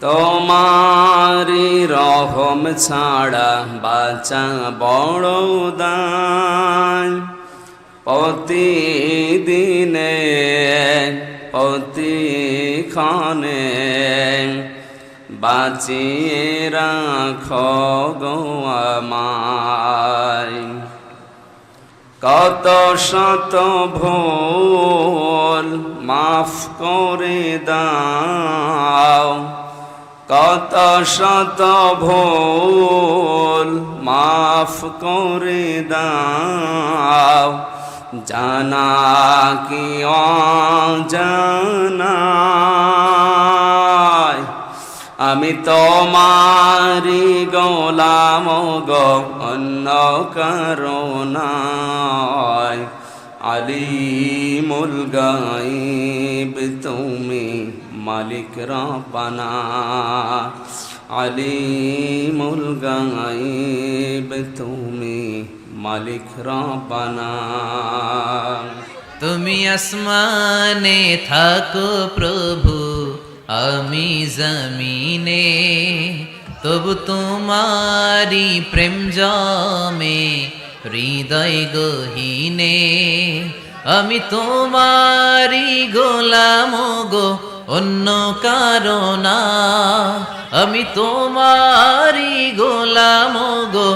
তোমারি রহম ছাড়া বাঁচা বড় দান। প্রতিদিনে, প্রতিক্ষণে বাঁচিয়ে রাখ গো কত শত ভোল মাফ করে দাও কত শত ভুল মাফ করে দাও। জানা কি অজানায় আমি তোমারি গোলাম গো, অন্য করোনায় আলিমুল গাইব তুমি মালিক রাপানা আলিমুল গাইব তুমি মালিক রাপানা তুমি আসমানে থাকো প্রভু, আমি জমিনে। তবু তোমারি প্রেম জমে, হৃদয় গহীনে। আমি তোমারি গোলাম গো অন্য কারণা আমি তোমারি গোলাম গো,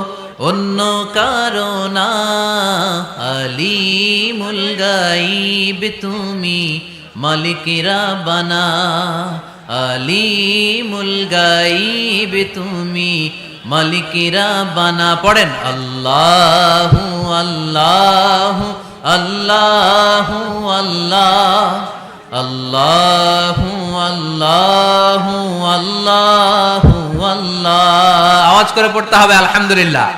অন্য কারণা আলিমুল গাইব তুমি মালিকেরা বানা। আলিমুল গাইব তুমি মালিকেরা বানা। পড়েন, আল্লাহ আল্লাহ আল্লাহ আল্লাহ আল্লাহ আল্লাহ আল্লাহ আল্লাহ। আওয়াজ করে পড়তে হবে আলহামদুলিল্লাহ।